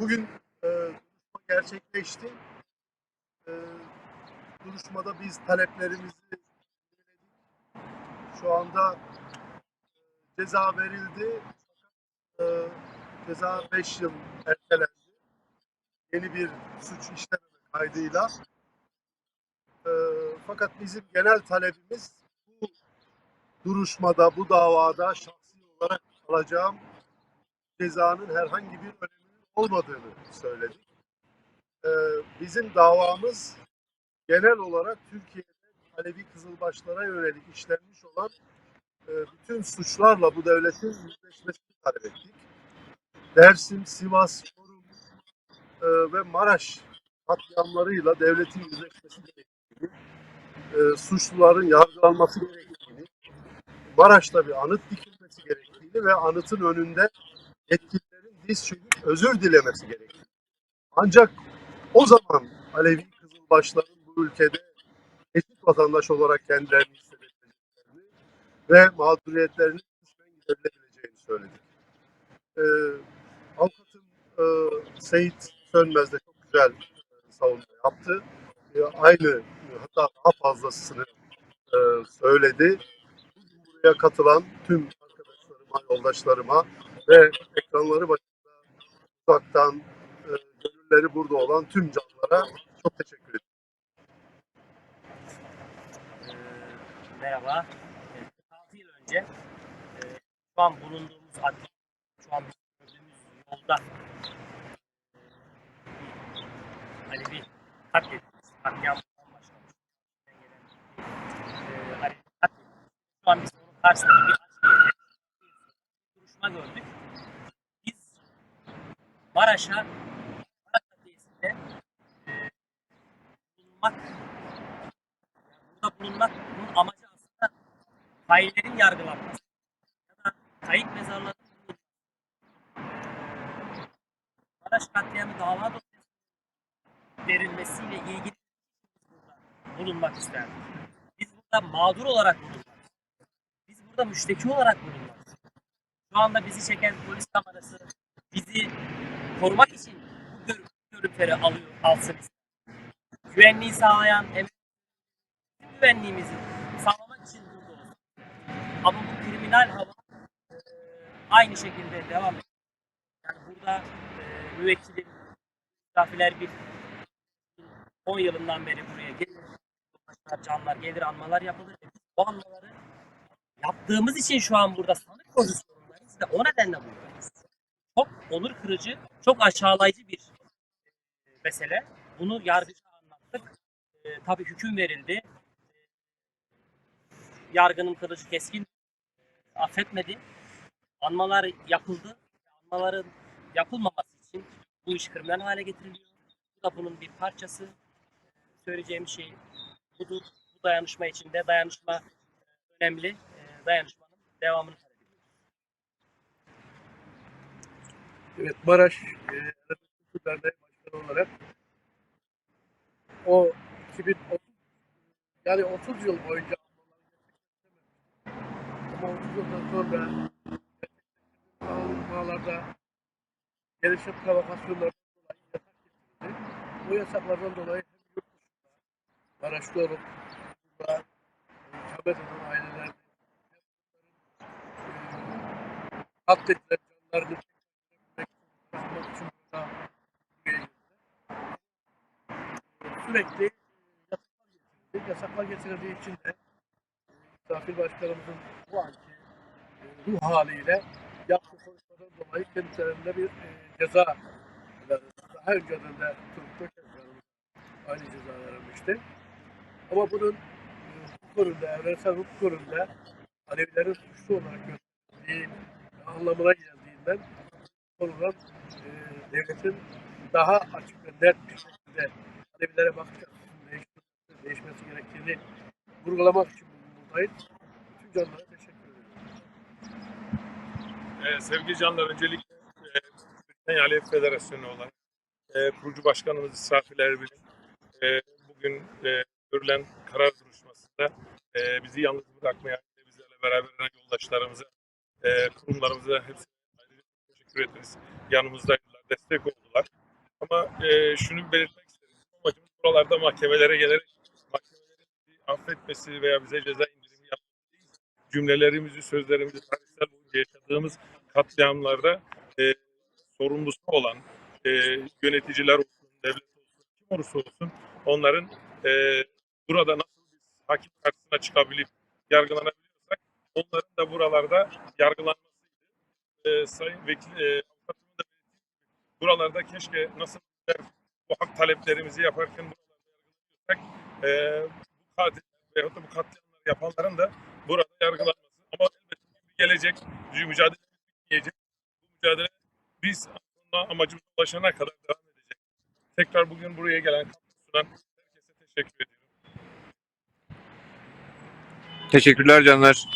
Bugün e, duruşma gerçekleşti. E, duruşmada biz taleplerimizi. Şu anda e, ceza verildi. E, ceza 5 yıl ertelendi. Yeni bir suç işlememe kaydıyla. E, fakat bizim genel talebimiz bu duruşmada, bu davada şahsi olarak alacağım cezanın herhangi bir öneminin olmadığını söyledik. Ee, bizim davamız genel olarak Türkiye'de Alevi Kızılbaşlara yönelik işlenmiş olan e, bütün suçlarla bu devletin yüzleşmesini talep ettik. Dersim, Sivas, Çorum e, ve Maraş katliamlarıyla devletin yüzleşmesi gerektiğini, e, suçluların yargılanması gerektiğini, Maraş'ta bir anıt dikilmesi gerektiğini ve anıtın önünde yetkililerin diz çöküp özür dilemesi gerekir. Ancak o zaman Alevi Kızılbaşların bu ülkede eşit vatandaş olarak kendilerini hissedebileceklerini ve mağduriyetlerinin kısmen giderilebileceğini söyledik. Ee, avukatım e, Seyit Sönmez de çok güzel e, savunma yaptı. E, aynı hatta daha fazlasını e, söyledi. Bugün buraya katılan tüm arkadaşlarıma, yoldaşlarıma ve ekranları başında uzaktan e, gönülleri burada olan tüm canlara çok teşekkür ederim. Ee, merhaba. Ee, 6 yıl önce e, şu an bulunduğumuz adli, şu an gördüğümüz yolda e, Alevi katledilmiş. Katliamdan başlamış. E, Alevi katledilmiş. Şu an biz onun karşısında bir bir duruşma gördük. Maraş'a Maraş Adliyesi'nde e, bulunmak burada bulunmak bunun amacı aslında faillerin yargılanması ya da kayıp mezarların bulunması. Maraş katliamı dava dosyası verilmesiyle ilgili bulunmak isterdik. Biz burada mağdur olarak bulunmak Biz burada müşteki olarak bulunmak Şu anda bizi çeken polis kamerası bizi korumak için bu gör- görüntüleri alıyor, alsın. Güvenliği sağlayan, em- güvenliğimizi sağlamak için burada olsun. Ama bu kriminal hava e, aynı şekilde devam ediyor. Yani burada e, müvekkilin, misafirler bir 10 yılından beri buraya gelir. Canlar gelir, anmalar yapılır. Biz bu anmaları yaptığımız için şu an burada sanık pozisyonundayız ve o nedenle buradayız. Onur kırıcı, çok aşağılayıcı bir e, mesele. Bunu yargıca anlattık. E, tabii hüküm verildi yargının kılıcı keskin affetmedi. Anmalar yapıldı. Anmaların yapılmaması için bu iş kriminal hale getiriliyor. Bu da bunun bir parçası. Söyleyeceğim şey budur. Bu dayanışma içinde dayanışma önemli. Dayanışmanın devamını talep ediyoruz. Evet, Maraş e, Anadolu Derneği Başkanı olarak o 2030 yani 30 yıl boyunca ama 30 yıldan sonra ağlarda gelişim getirildi. Bu yasaklardan dolayı Maraş'ta olup burada ikamet eden ailelerin hem katledilen canlarını taşımak için burada buraya girdi. Sürekli yasaklar getirildi. Yasaklar getirildiği için de misafir başkanımızın bu anki e, ruh haliyle yaptığı konuşmadan dolayı kendilerine bir e, ceza verildi. Daha önceden de Turgut Ökemcan'ın aynı ceza verilmişti. Ama bunun e, hukuk kurunda, evrensel hukuk kurunda Alevilerin suçlu olarak gösterildiği anlamına geldiğinden konulan e, devletin daha açık ve net bir şekilde Alevilere bakış açısının değişmesi, değişmesi gerektiğini vurgulamak için buradayız. Tüm canlara teşekkür ederim. Ee, sevgili canlar öncelikle e, Türkiye Alev Federasyonu olarak e, kurucu başkanımız İsrafil Erbil'in e, bugün e, görülen karar duruşmasında e, bizi yalnız bırakmayan ve bizlerle beraber olan yoldaşlarımıza, e, kurumlarımıza hepsine teşekkür ederiz. Yanımızdaydılar, destek oldular. Ama e, şunu belirtmek buralarda mahkemelere gelerek mahkemelerin affetmesi veya bize ceza indirimi yapması. Cümlelerimizi, sözlerimizi tarihsel boyunca yaşadığımız katliamlarda e, sorumlusu olan e, yöneticiler olsun, devlet olsun, kim olursa olsun onların e, burada nasıl biz hakim karşısına çıkabilip yargılanabiliyorsak onların da buralarda yargılanmasıydı. E, Sayın Vekil, e, buralarda keşke nasıl bu hak taleplerimizi yaparken e, bu katil veyahut da bu katliamları yapanların da burada yargılanması. Ama elbette gelecek, mücadele bitmeyecek. Bu mücadele biz aslında amacımıza ulaşana kadar devam edecek. Tekrar bugün buraya gelen sunan herkese teşekkür ediyorum. Teşekkürler canlar.